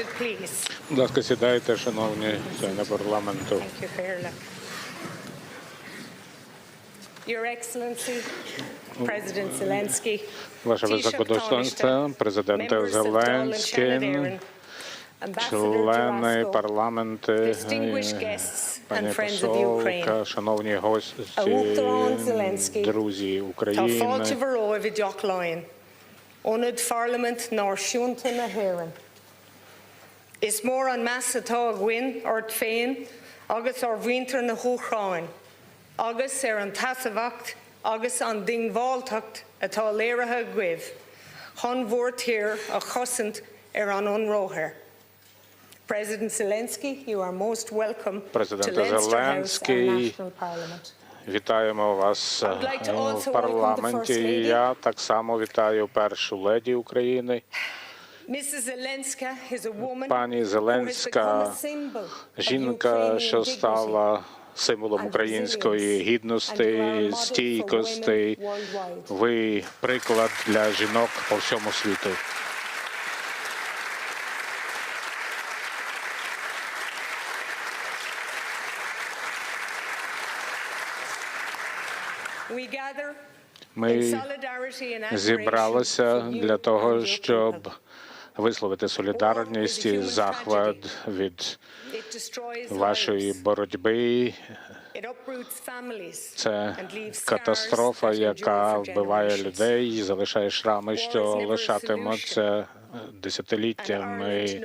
seated, please. Будь ласка, сідайте, шановні члени парламенту. Thank you, Fairla. Your Excellency, President Zelensky, Ваше високодостоинство, and Зеленський, члени парламенту, distinguished guests пані and friends of Ukraine. посолка, шановні гості, друзі України. Ónad Parliament na hÉireann. Is mór an meas atá a gcuin ort féin agus ar bhhaintear na húchráin, agus ar an tasamhacht agus an dingmháilteacht atá léirethe cuimh. Chun mhór tír a chosint ar an unróthir. President Zelensky, you are most welcome to Президенте Leinster House, our Зеленський, national parliament. Вітаємо вас I'd like to е, also в welcome парламенті. the First І Lady. Я так само вітаю першу леді України. Пані Зеленська, жінка, що стала символом української гідності, стійкості. Ви приклад для жінок по всьому світу. Ми зібралися для того, щоб. Висловити солідарність і захват від вашої боротьби. Це катастрофа, яка вбиває людей і залишає шрами, що лишатимуться десятиліттями.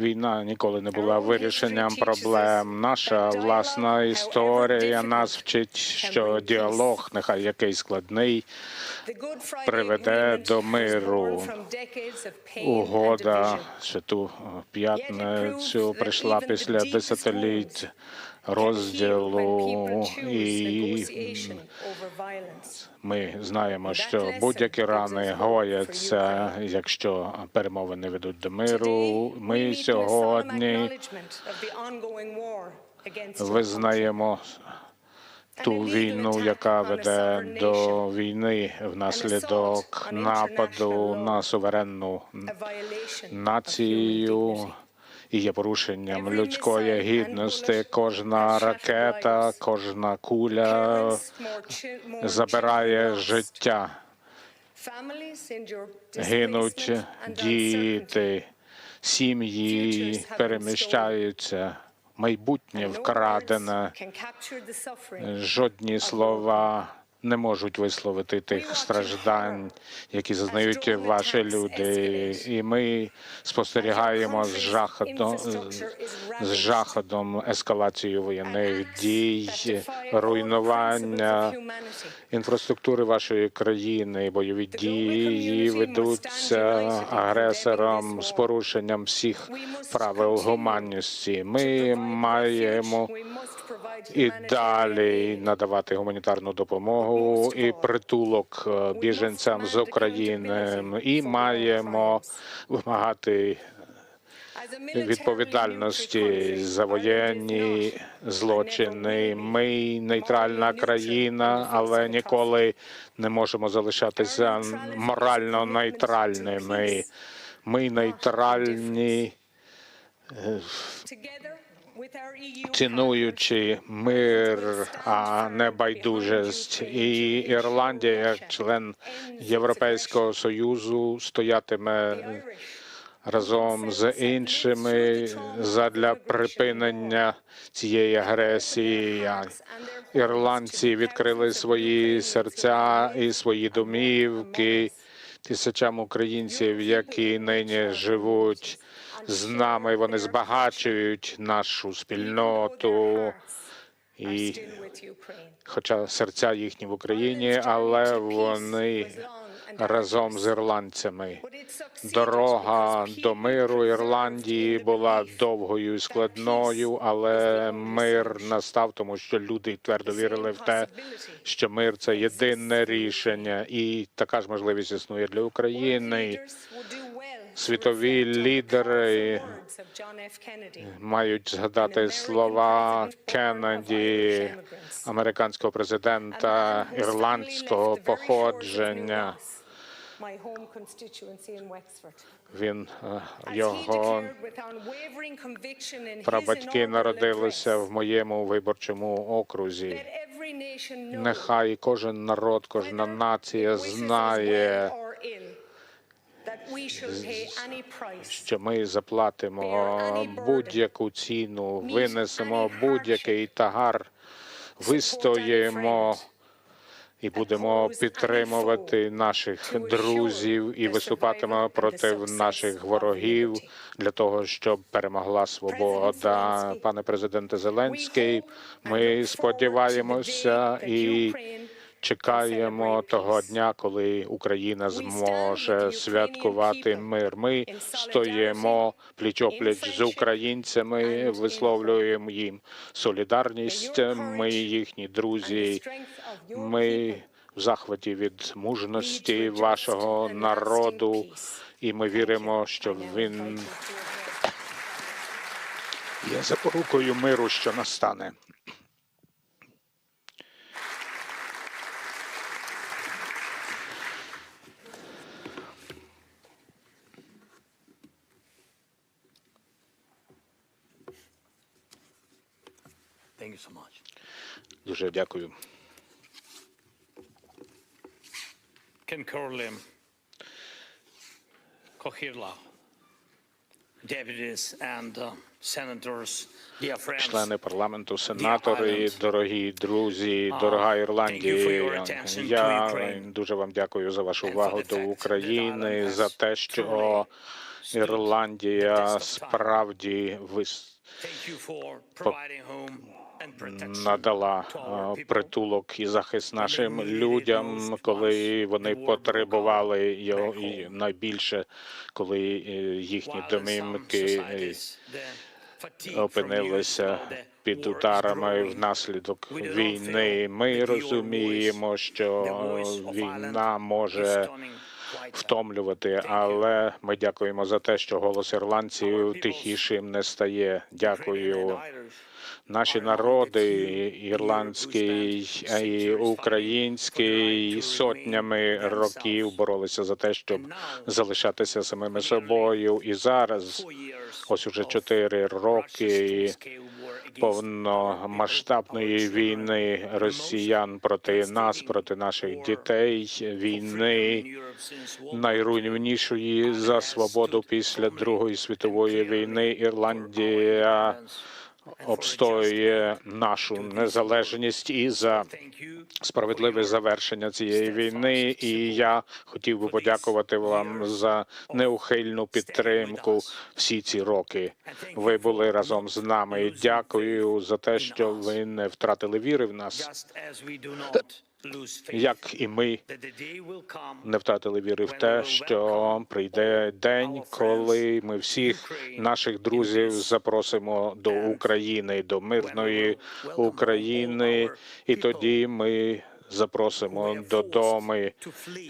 Війна ніколи не була вирішенням проблем. Наша власна історія нас вчить, що діалог, нехай який складний, приведе до миру. угода. Святу П'ятницю прийшла після десятиліть розділу, і ми знаємо, що будь-які рани гояться, якщо перемовини ведуть до миру. Ми сьогодні визнаємо ту війну, яка веде до війни внаслідок нападу на суверенну націю і є порушенням людської гідності. Кожна ракета, кожна куля забирає життя. Гинуть діти, сім'ї переміщаються, майбутнє вкрадене. Жодні слова не можуть висловити тих страждань, які зазнають ваші люди. І ми спостерігаємо з жахатом, з жахатом ескалацію воєнних дій, руйнування інфраструктури вашої країни, бойові дії ведуться агресором з порушенням всіх правил гуманності. Ми маємо і далі надавати гуманітарну допомогу і притулок е, біженцям з України, і маємо вимагати відповідальності за воєнні злочини. Ми нейтральна країна, але ніколи не можемо залишатися морально нейтральними. Ми нейтральні, цінуючи мир, а не байдужість. І Ірландія, як член Європейського союзу, стоятиме разом з іншими задля припинення цієї агресії. Ірландці відкрили свої серця і свої домівки тисячам українців, які нині живуть з нами. Вони збагачують нашу спільноту. І хоча серця їхні в Україні, але вони разом з ірландцями. Дорога до миру Ірландії була довгою і складною, але мир настав, тому що люди твердо вірили в те, що мир це єдине рішення, і така ж можливість існує для України. Світові лідери мають згадати слова Кеннеді, американського президента ірландського походження. Він е, його прабатьки народилися в моєму виборчому окрузі. Нехай кожен народ, кожна нація знає, що ми заплатимо будь-яку ціну, винесемо будь-який тагар, вистоїмо і будемо підтримувати наших друзів і виступатимемо проти наших ворогів для того, щоб перемогла свобода. Пане президенте Зеленський, ми сподіваємося і чекаємо того дня, коли Україна зможе святкувати мир. Ми стоїмо пліч-опліч з українцями, висловлюємо їм солідарність. Ми їхні друзі. Ми в захваті від мужності вашого народу, і ми віримо, що він є запорукою миру, що настане. Дуже дякую. Uh, senators, dear friends. Члени парламенту, сенатори, дорогі друзі, дорога Ірландія. Я дуже вам дякую за вашу увагу до України, за те, що Ірландія справді вис... Надала е, притулок і захист нашим людям, коли вони потребували його найбільше, коли е, їхні домівки е, опинилися під ударами внаслідок війни. Ми розуміємо, що війна може втомлювати, але ми дякуємо за те, що голос ірландців тихішим не стає. Дякую. Наші народи, ірландський і український, сотнями років боролися за те, щоб залишатися самими собою. І зараз, ось уже чотири роки повномасштабної війни росіян проти нас, проти наших дітей, війни найруйнівнішої за свободу після Другої світової війни. Ірландія обстоює нашу незалежність і за справедливе завершення цієї війни. І я хотів би подякувати вам за неухильну підтримку всі ці роки. Ви були разом з нами. Дякую за те, що ви не втратили віри в нас, як і ми не втратили віри в те, що прийде день, коли ми всіх наших друзів запросимо до України, до мирної України, і тоді ми запросимо додому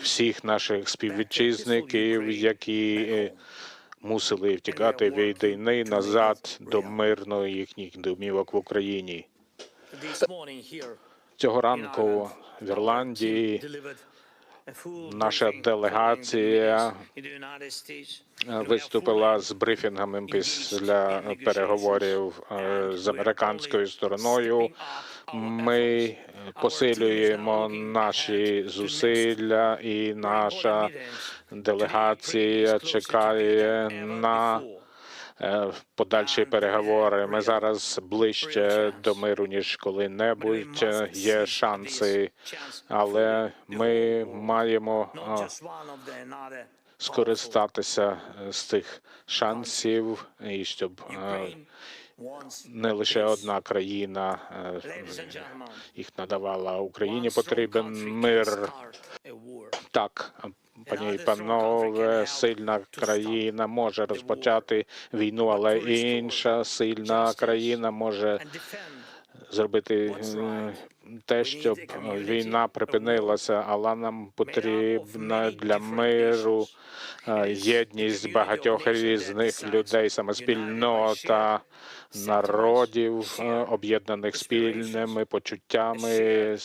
всіх наших співвітчизників, які мусили втікати від війни назад до мирної їхніх домівок в Україні. Цього ранку в Ірландії наша делегація виступила з брифінгами після переговорів е, з американською стороною. Ми посилюємо наші зусилля, і наша делегація чекає на е, подальші переговори. Ми зараз ближче до миру ніж коли-небудь. Є шанси, але ми маємо скористатися е, з цих шансів, і щоб е, не лише одна країна е, їх надавала Україні. Потрібен мир. Так, пані і панове, сильна країна може розпочати війну, але інша сильна країна може зробити те, щоб війна припинилася, але нам потрібна для миру е, єдність багатьох різних людей, саме спільнота народів, е, об'єднаних спільними почуттями,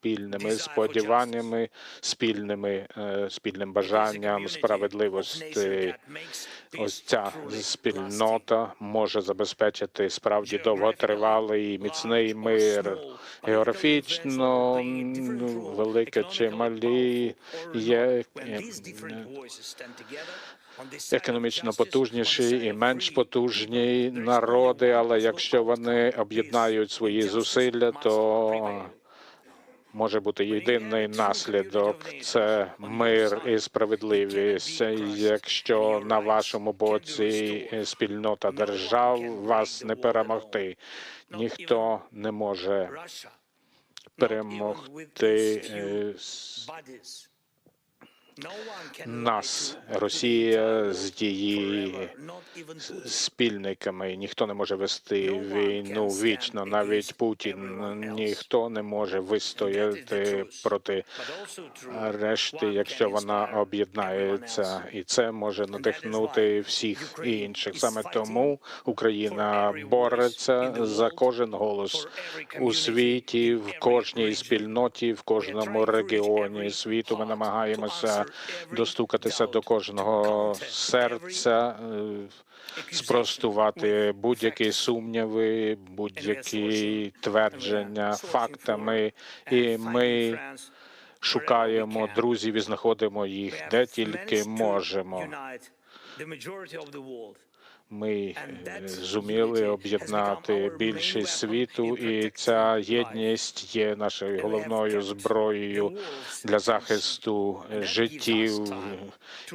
спільними сподіваннями, спільними е, спільним бажанням справедливості. Ось ця спільнота може забезпечити справді довготривалий і міцний мир. Географічно велике чи малі є е, економічно потужніші і менш потужні народи, але якщо вони об'єднають свої зусилля, то може бути єдиний наслідок це мир і справедливість. Якщо на вашому боці спільнота держав, вас не перемогти. Ніхто не може перемогти е, нас. Росія з її спільниками. Ніхто не може вести війну вічно. Навіть Путін ніхто не може вистояти проти решти, якщо вона об'єднається, і це може надихнути всіх інших. Саме тому Україна бореться за кожен голос у світі, в кожній спільноті, в кожному регіоні світу. Ми намагаємося достукатися до кожного серця, е, спростувати будь-які сумніви, будь-які твердження фактами, і ми шукаємо друзів і знаходимо їх де тільки можемо. Ми е, зуміли об'єднати більшість світу, і ця єдність є нашою головною зброєю для захисту життів,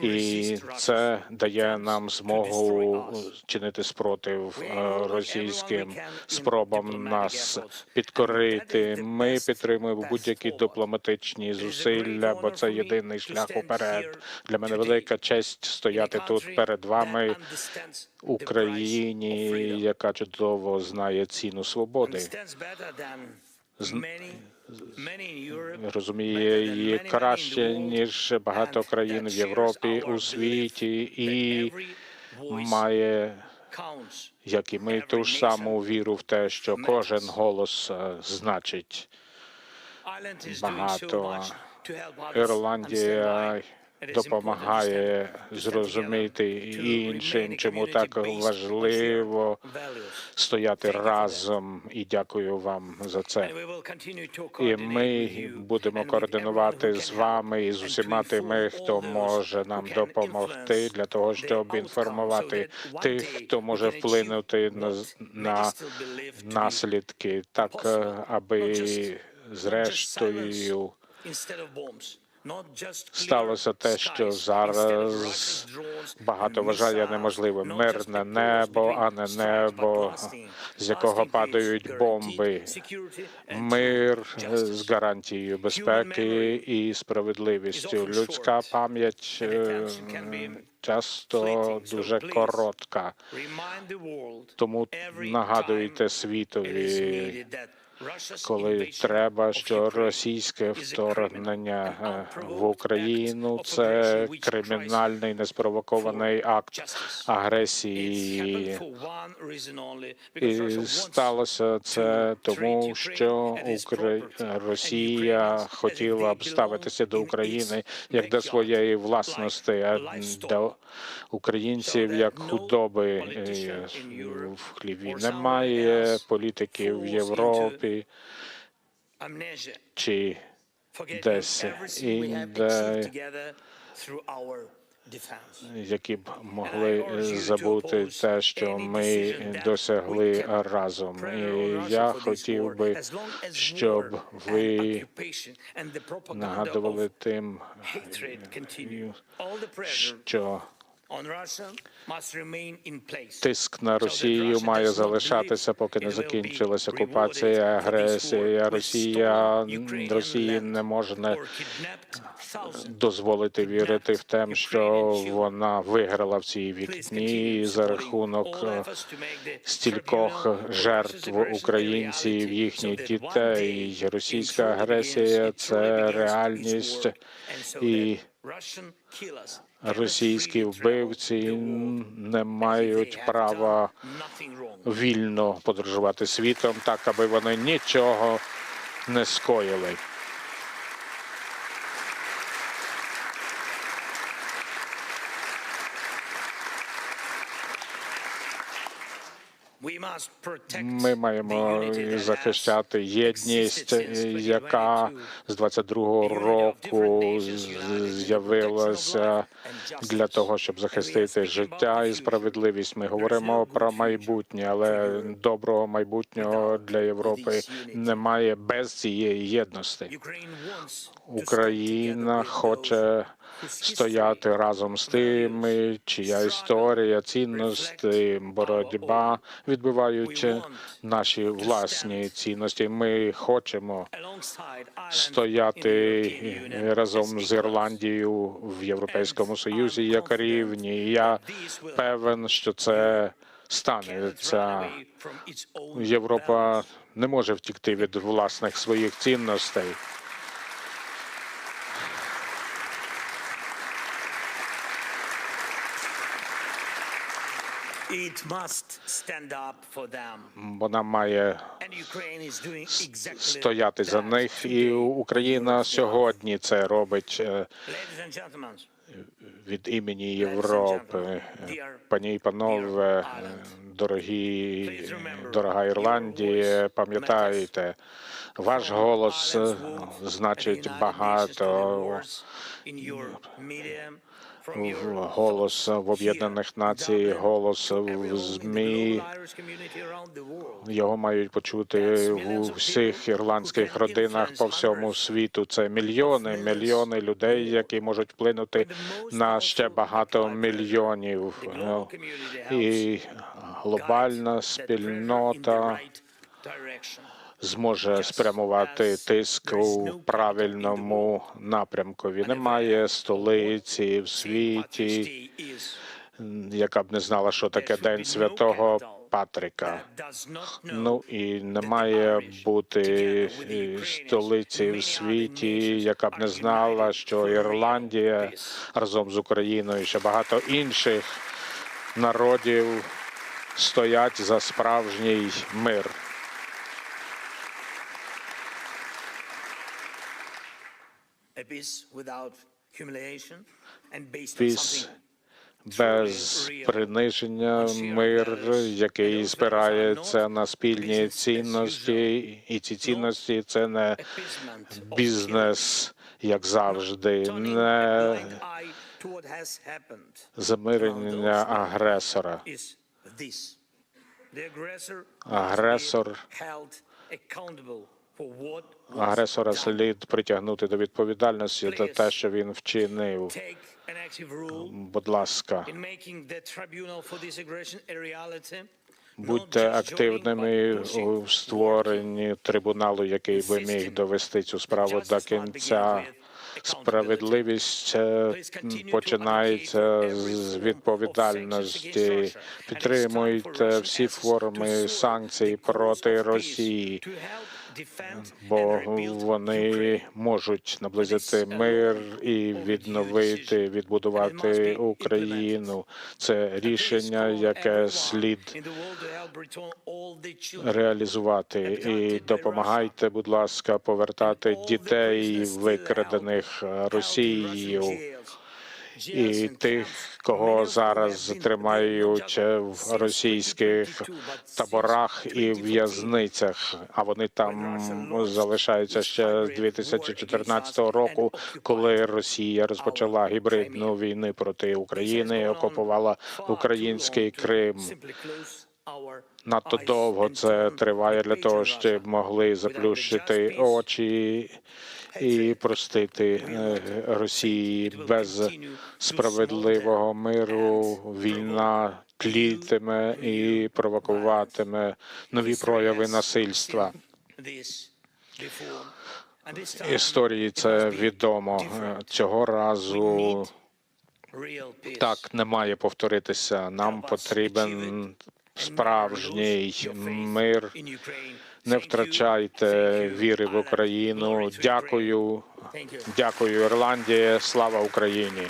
і це дає нам змогу чинити спротив е, російським спробам нас підкорити. Ми підтримуємо будь-які дипломатичні зусилля, бо це єдиний шлях уперед. Для мене велика честь стояти тут перед вами. Україні, яка чудово знає ціну свободи, розуміє її краще ніж багато країн в Європі у світі, і має, як і ми, ту ж саму віру в те, що кожен голос е, значить багато. Ірландія допомагає зрозуміти іншим, чому так важливо стояти разом. І дякую вам за це. І ми будемо координувати з вами і з усіма тими, хто може нам допомогти для того, щоб інформувати тих, хто може вплинути на, на наслідки, так аби зрештою сталося те, що зараз багато вважає неможливим. Мирне небо, а не небо, з якого падають бомби. Мир з гарантією безпеки і справедливістю. Людська пам'ять е, часто дуже коротка. Тому нагадуйте світові, коли треба, що російське вторгнення е, в Україну це кримінальний неспровокований акт агресії. І сталося це тому, що Укра... Росія хотіла б ставитися до України як до своєї власності, а до українців як худоби в хліві. Немає політиків в Європі чи десь інде, які б могли забути те, що ми досягли разом. І я хотів би, щоб ви нагадували тим, що Тиск на Росію має залишатися, поки не закінчилася окупація, агресія. Росія Росії не можна дозволити вірити в те, що вона виграла в цій вікні за рахунок е, стількох жертв українців, їхніх дітей. Російська агресія це реальність і російські вбивці не мають права вільно подорожувати світом, так аби вони нічого не скоїли. Ми маємо захищати єдність, яка з 22-го року з'явилася для того, щоб захистити життя і справедливість. Ми говоримо про майбутнє, але доброго майбутнього для Європи немає без цієї єдності. Україна хоче стояти разом з тими, чия історія, цінності, боротьба, відбиваючи наші власні цінності. Ми хочемо стояти разом з. Ірландією в Європейському Союзі як рівні. Я певен, що це станеться. Європа не може втікти від власних своїх цінностей. Вона має стояти за них, і. Україна сьогодні це робить е, від імені Європи. Пані і панове, е, дорогі, дорога Ірландія, пам'ятайте, ваш голос е, значить багато. В- Голос в Об'єднаних Націй, голос в ЗМІ. Його мають почути у всіх ірландських родинах по всьому світу. Це мільйони, мільйони людей, які можуть вплинути на ще багато мільйонів. Ну, І глобальна спільнота зможе спрямувати тиск у правильному напрямку. Немає столиці в світі, яка б не знала, що таке День Святого Патрика. Ну і не має бути е, столиці в світі, яка б не знала, що Ірландія разом з Україною і ще багато інших народів стоять за справжній мир. Піс без приниження, мир, який спирається на спільні цінності, і ці цінності це не бізнес, як завжди, не замирення агресора. Агресор агресора слід притягнути до відповідальності за те, що він вчинив. Будь ласка, будьте активними у створенні трибуналу, який би міг довести цю справу до кінця. Справедливість е, починається з відповідальності. Підтримуйте всі форми санкцій проти Росії, бо вони можуть наблизити мир і відновити, відбудувати Україну. Це рішення, яке слід реалізувати. І допомагайте, будь ласка, повертати дітей, викрадених Росією. І тих, кого зараз тримають в російських таборах і в'язницях, а вони там залишаються ще з 2014 року, коли Росія розпочала гібридну війну проти України, окупувала український Крим. Надто довго це триває для того, щоб могли заплющити очі і простити е, Росії без справедливого миру. Війна тлітиме і провокуватиме нові прояви насильства. Історії це відомо цього разу. Так не має повторитися. Нам потрібен справжній мир. Не втрачайте віри в Україну. Дякую, дякую, Ірландія. Слава Україні.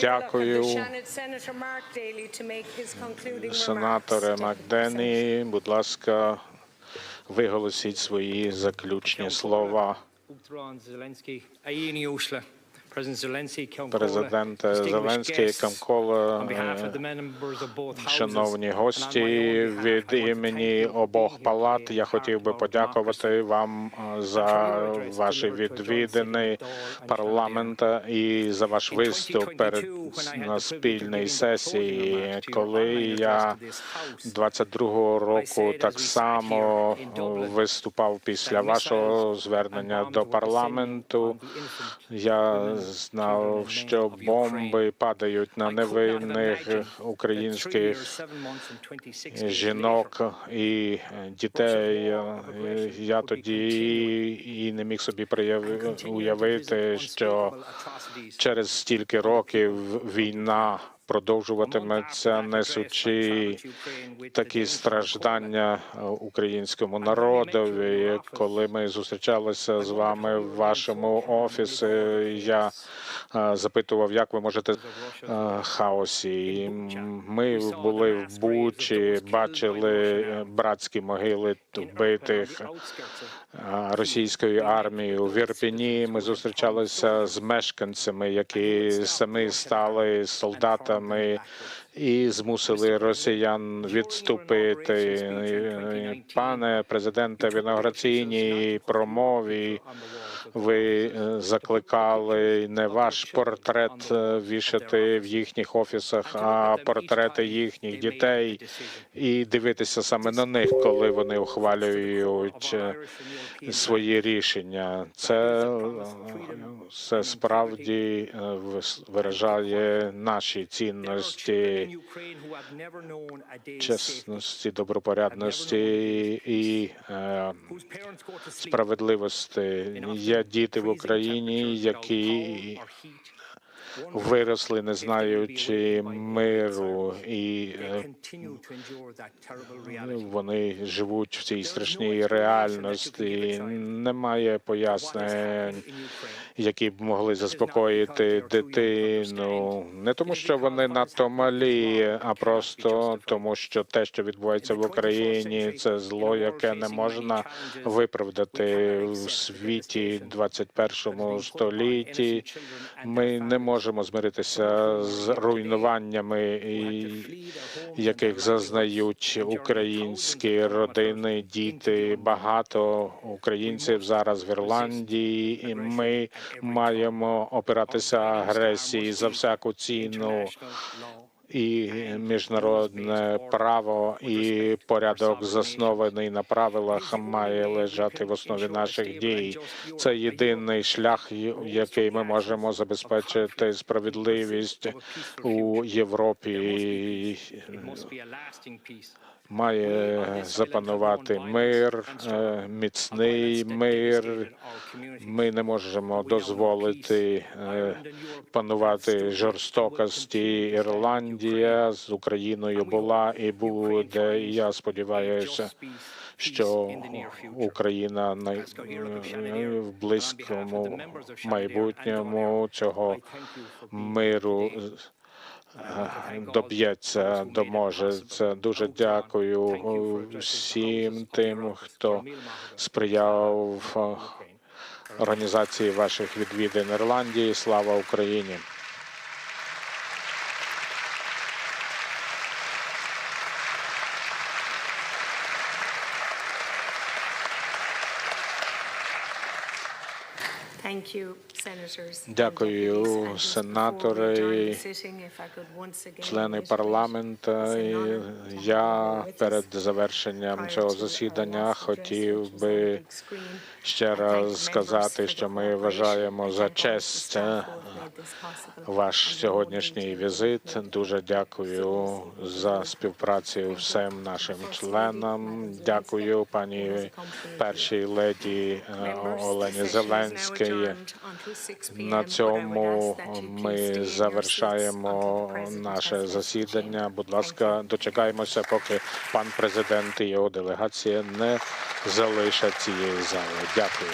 Deputy President. Макдені, будь ласка, виголосіть свої заключні слова. Президент Зеленський, Камкола, шановні гості, від імені обох палат. я хотів би подякувати вам за ваші відвідини парламента і за ваш виступ перед на спільній сесії, коли я 22-го року так само виступав після вашого звернення до парламенту. Я знав, що бомби падають на невинних українських жінок і дітей. Я тоді і не міг собі уявити, що через стільки років війна продовжуватиметься, несучи такі страждання українському народові. Коли ми зустрічалися з вами в вашому офісі, я е, запитував, як ви можете е, хаосі. Ми були в Бучі, бачили е, братські могили вбитих е, російської армії у Вірпіні. Ми зустрічалися з мешканцями, які самі стали солдатами і змусили росіян відступити. Пане президенте, в інаугураційній промові ви е, закликали не ваш портрет е, вішати в їхніх офісах, а портрети їхніх дітей і дивитися саме на них, коли вони ухвалюють е, свої рішення. Це, це справді виражає наші цінності чесності, добропорядності і справедливості. Є діти в Україні, які виросли, не знаючи миру, і е, вони живуть в цій страшній реальності. Немає пояснень, які б могли заспокоїти дитину. Не тому, що вони надто малі, а просто тому, що те, що відбувається в Україні, це зло, яке не можна виправдати в світі 21 столітті. Ми не можемо змиритися з руйнуваннями, яких зазнають українські родини, діти. Багато українців зараз в Ірландії, і ми маємо опиратися агресії за всяку ціну. І міжнародне право і порядок заснований на правилах має лежати в основі наших дій. Це єдиний шлях, який ми можемо забезпечити справедливість у Європі. Має запанувати мир, е, міцний мир. Ми не можемо дозволити е, панувати жорстокості. Ірландія з Україною була і буде. І я сподіваюся, що Україна е, в близькому майбутньому цього миру доб'ється, доможе. Це дуже дякую всім тим, хто сприяв е, організації ваших відвідин Ірландії. Слава Україні! Thank you, Дякую, сенатори, члени парламенту. Я перед завершенням цього засідання хотів би ще раз сказати, що ми вважаємо за честь е, ваш сьогоднішній візит. Дуже дякую за співпрацю всім нашим членам. Дякую пані першій леді е, Олені Зеленській. На цьому ми завершаємо наше засідання. Будь ласка, дочекаємося, поки пан президент і його делегація не залишать цієї зали. Дякую.